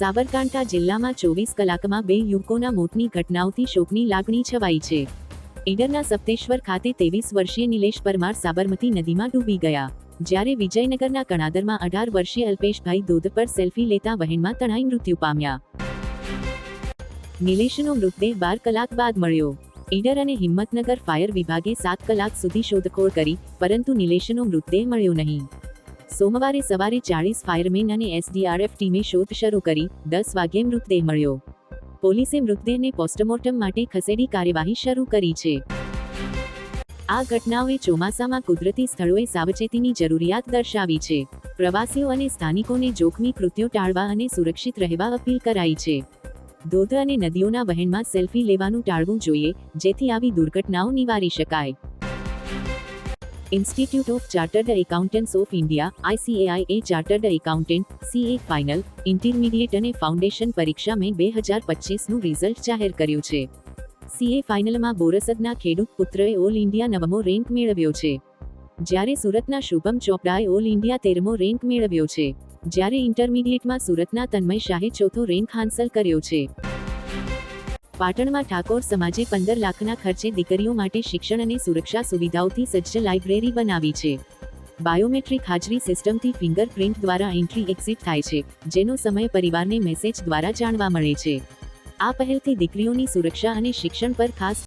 સાબરકાંઠા જિલ્લામાં ચોવીસ કલાકમાં બે યુવકોના મોતની ઘટનાઓથી શોકની લાગણી છવાઈ છે. ઈડરના સપ્તેશ્વર ખાતે ત્રેવીસ વર્ષીય નિલેશ પરમાર સાબરમતી નદીમાં ડૂબી ગયા. જ્યારે વિજયનગરના કણાદરમાં અઢાર વર્ષીય અલ્પેશભાઈ ધોધ પર સેલ્ફી લેતા વહેણમાં તણાઈ મૃત્યુ પામ્યા. નિલેશનો મૃતદેહ બાર કલાક બાદ મળ્યો. ઈડર અને હિંમતનગર ફાયર વિભાગે સાત કલાક સુધી શોધખોળ કરી, પરંતુ નિલેશનો મૃતદેહ મળ્યો નહીં. સોમવારે સવારે ચાળીસ ફાયરમેન અને એસડીઆરએફ ટીમે શોધ શરૂ કરી. દસ વાગ્યે મૃતદેહ મળ્યો. પોલીસે મૃતદેહને પોસ્ટમોર્ટમ માટે ખસેડી કાર્યવાહી શરૂ કરી છે. આ ઘટનાઓએ ચોમાસામાં કુદરતી સ્થળોએ સાવચેતીની જરૂરિયાત દર્શાવી છે. પ્રવાસીઓ અને સ્થાનિકોને જોખમી કૃત્યો ટાળવા અને સુરક્ષિત રહેવા અપીલ કરાઈ છે. ધોધ અને નદીઓના વહેણમાં સેલ્ફી લેવાનું ટાળવું જોઈએ, જેથી આવી દુર્ઘટનાઓ નિવારી શકાય. Institute of chartered accountants of India ICAI A chartered accountant CA final intermediate અને ફાઉન્ડેશન પરીક્ષા મેં બે હજાર પચીસનું રિઝલ્ટ જાહેર કર્યું છે. સીએ ફાઇનલમાં બોરસદના ખેડૂત પુત્રએ ઓલ ઇન્ડિયા નવમો રેન્ક મેળવ્યો છે. જ્યારે સુરતના શુભમ ચોપડાએ ઓલ ઇન્ડિયા તેરમો રેન્ક મેળવ્યો છે. જ્યારે ઇન્ટરમીડિયેટમાં સુરતના તન્મય શાહે ચોથો રેન્ક હાંસલ કર્યો છે. પાટણમાં ઠાકોર સમાજે પંદર લાખના ખર્ચે દીકરીઓ માટે શિક્ષણ અને સુરક્ષા સુવિધાઓથી સજ્જ લાઇબ્રેરી બનાવી છે. બાયોમેટ્રિક હાજરી સિસ્ટમથી ફિંગરપ્રિન્ટ દ્વારા એન્ટ્રી એક્ઝિટ થાય છે, જેનો સમય પરિવારને મેસેજ દ્વારા જાણવા મળે છે. આ પહેલથી દીકરીઓની સુરક્ષા અને શિક્ષણ પર ખાસ